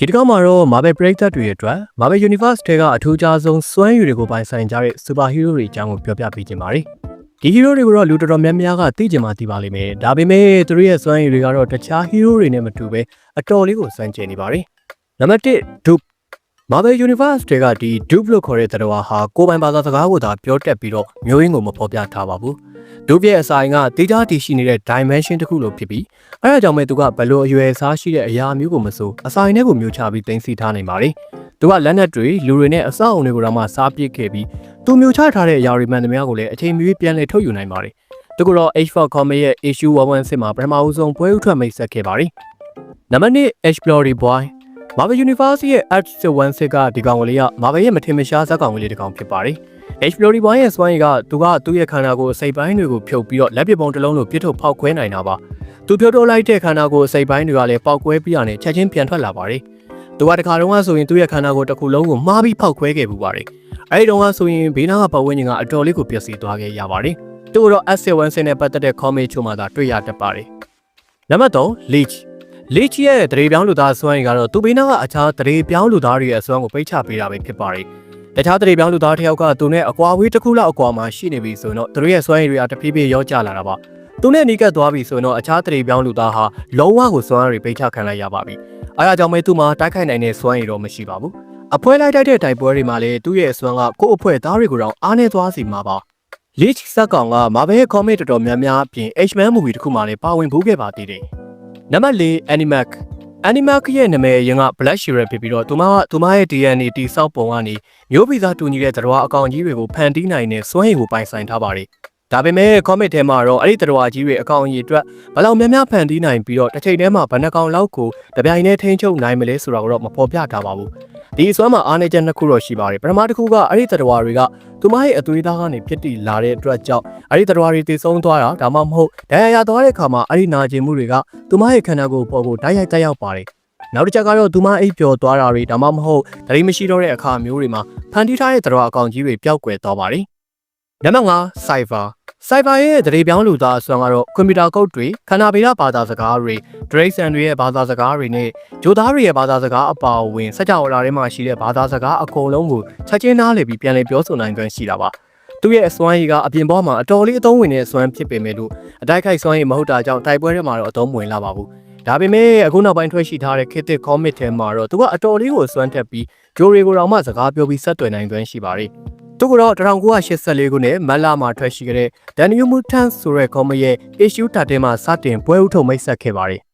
ဒီတစ်ခါမှာတော့ Marvel ပရိသတ်တွေအတွက် Marvel Universe ထဲကအထူးခြားဆုံးစွမ်းရည်တွေကိုပိုင်ဆိုင်ကြတဲ့ Super Hero တွေအကြောင်းကိုပြောပြပေးခြင်းပါတယ်။ဒီ Hero တွေကိုတော့လူတော်တော်များများကသိကြမှာသိပါလိမ့်မယ်။ဒါပေမဲ့သူတို့ရဲ့စွမ်းရည်တွေကတော့တခြား Hero တွေနဲ့မတူဘဲအတော်လေးကိုစွမ်းကျင်နေပါတယ်။နံပါတ်1 Duke Marvel Universe တွေကဒီ Duke လို့ခေါ်တဲ့သတ္တဝါဟာကိုယ်ပိုင်ဘာသာစကားကိုသာပြောတတ်ပြီးတော့မျိုးရင်းကိုမဖော်ပြထားပါဘူး။ Duke ရဲ့အစာအိမ်ကတေးကြတည်ရှိနေတဲ့ dimension တစ်ခုလိုဖြစ်ပြီးအဲဒါကြောင့်ပဲသူကဘလို့အရွယ်အစားရှိတဲ့အရာမျိုးကိုမဆိုအစာအိမ်ထဲကိုမျိုးချပြီးတင်စီထားနိုင်ပါတယ်။သူကလက်နက်တွေလူတွေနဲ့အဆောက်အုံတွေကိုတော့မှစားပစ်ခဲ့ပြီးသူမျိုးချထားတဲ့အရာတွေမှန်သမျှကိုလည်းအချိန်မီပြန်လည်ထုတ်ယူနိုင်ပါတယ်။သူကတော့ H4 Comic ရဲ့ issue 116မှာပထမဦးဆုံးပွဲဥထွက်မိတ်ဆက်ခဲ့ပါတယ်။နံပါတ်1 Explorer Boy Marvel Universe ရဲ့ Arch 16ကဒီကောင်ကလေးက Marvel ရဲ့မထင်မရှားဇာတ်ကောင်ကလေးတစ်ကောင်ဖြစ်ပါတယ်။ Explorer Boy ရဲ့စွမ်းရည်ကသူကသူ့ရဲ့ခန္ဓာကိုယ်အစိပ်ပိုင်းတွေကိုဖြုတ်ပြီးတော့လက်ပစ်ပုံတစ်လုံးလိုပြစ်ထုတ်ဖောက်ခွဲနိုင်တာပါ။သူဖြုတ်ထုတ်လိုက်တဲ့ခန္ဓာကိုယ်အစိပ်ပိုင်းတွေကလည်းပေါက်ကွဲပြီးရနဲ့ချက်ချင်းပြန်ထွက်လာပါတယ်။သူကတခါတုန်းကဆိုရင်သူ့ရဲ့ခန္ဓာကိုယ်တစ်ခုလုံးကိုမှားပြီးဖောက်ခွဲခဲ့ပူပါတယ်။အဲဒီတုန်းကဆိုရင်ဘေးနားကပတ်ဝန်းကျင်ကအတော်လေးကိုပျက်စီးသွားခဲ့ရပါတယ်။သူကတော့ S7 နဲ့ပတ်သက်တဲ့ comic ချို့မှာသာတွေ့ရတတ်ပါတယ်။နံပါတ်3 Leech လေချီရဲ့တရေပြောင်းလူသားစွမ်းရည်ကတော့သူဘေးနားကအခြားတရေပြောင်းလူသားတွေရဲ့အစွမ်းကိုပိတ်ချပေးတာပဲဖြစ်ပါတယ်။တခြားတရေပြောင်းလူသားတစ်ယောက်ကသူနဲ့အကွာဝေးတစ်ခုလောက်အကွာမှာရှိနေပြီဆိုတော့သူတို့ရဲ့စွမ်းရည်တွေကတဖြည်းဖြည်းရောကျလာတာပါ။သူနဲ့နီးကပ်သွားပြီဆိုတော့အခြားတရေပြောင်းလူသားဟာလုံးဝကိုစွမ်းရည်ပိတ်ချခံလိုက်ရပါပြီ။အားအကြောင်းပဲသူမှာတိုက်ခိုက်နိုင်တဲ့စွမ်းရည်တော့မရှိပါဘူး။အဖွဲလိုက်တိုက်တဲ့တိုက်ပွဲတွေမှာလည်းသူ့ရဲ့အစွမ်းကကိုယ့်အဖွဲသားတွေကိုတော့အားနေသွားစီမှာပါ။ Leech စက်ကောင်က Marvel Comic တော်တော်များများအပြင် H-Man movie တစ်ခုမှလည်းပါဝင်ဘူးခဲ့ပါသေးတယ်။ နံပါတ်၄ Animac Animac ရဲ့နာမည်အရင်က Black Shearer ဖြစ်ပြီးတော့သူမကသူမရဲ့ DNA တိစောက်ပုံကနေမျိုးဗီဇတူညီတဲ့သတ္တဝါအကောင်ကြီးတွေကိုဖန်တီးနိုင်တဲ့စွမ်းရည်ကိုပိုင်ဆိုင်ထားပါတယ်။ဒါပေမဲ့ comic ထဲမှာတော့အဲ့ဒီသတ္တဝါကြီးတွေအကောင်ကြီးအတွက်ဘယ်လောက်များများဖန်တီးနိုင်ပြီးတော့တစ်ချိန်တည်းမှာဘယ်နှကောင်လောက်ကိုတပြိုင်တည်းထိန်းချုပ်နိုင်မလဲဆိုတာကိုတော့မဖော်ပြထားပါဘူး။ ဒီအစွမ်းမှာအားနည်းချက်နှစ်ခုတော့ရှိပါတယ်။ပထမတစ်ခုကအဲ့ဒီသတ္တဝါတွေကသူမရဲ့အသွေးသားကနေဖြစ်တည်လာတဲ့အတွက်ကြောင့်အဲ့ဒီသတ္တဝါတွေတည်ဆုံသွားတာဒါမှမဟုတ်ဒဏ်ရာရသွားတဲ့အခါမှာအဲ့ဒီနာကျင်မှုတွေကသူမရဲ့ခန္ဓာကိုယ်ပေါ်ကိုတိုက်ရိုက်တက်ရောက်ပါတယ်။နောက်တစ်ချက်ကတော့သူမအိပ်ပျော်သွားတာတွေဒါမှမဟုတ်တတိမရှိတော့တဲ့အခါမျိုးတွေမှာဖန်တီးထားတဲ့သတ္တဝါအကောင်ကြီးတွေပျောက်ကွယ်သွားပါတယ်။ နံပါတ်5 Cypher Cypher ရဲ့တရေပြောင်းလူသားအစွမ်းကတော့ကွန်ပျူတာကုတ်တွေခန္ဓာဗေဒဘာသာစကားတွေဒရိတ်ဆန်တွေရဲ့ဘာသာစကားတွေနဲ့ဂျိုသားတွေရဲ့ဘာသာစကားအပါအဝင်စကြဝဠာထဲမှာရှိတဲ့ဘာသာစကားအကုန်လုံးကိုချက်ချင်းနားလည်ပြီးပြန်လည်ပြောဆိုနိုင်ခွင့်ရှိတာပါ။သူ့ရဲ့အစွမ်းရည်ကအပြင်ဘက်မှာအတော်လေးအသုံးဝင်တဲ့အစွမ်းဖြစ်ပေမဲ့လို့အတိုက်ခိုက်စွမ်းရည်မဟုတ်တာကြောင့်တိုက်ပွဲထဲမှာတော့အသုံးဝင်လာပါဘူး။ဒါပေမဲ့အခုနောက်ပိုင်းထွက်ရှိထားတဲ့ Kitic Comic ထဲမှာတော့သူကအတော်လေးကိုစွမ်းထက်ပြီးဂျိုရီကိုတောင်မှစကားပြောပြီးဆက်သွယ်နိုင်သွင်းရှိပါတယ်။ သူကတော့1984ခုနှစ်မတ်လမှာထွက်ရှိခဲ့တဲ့ Daniel Mutant ဆိုတဲ့ comic ရဲ့ issue တက်ထဲမှာစတင်ပွဲဥထုံမိတ်ဆက်ခဲ့ပါတယ်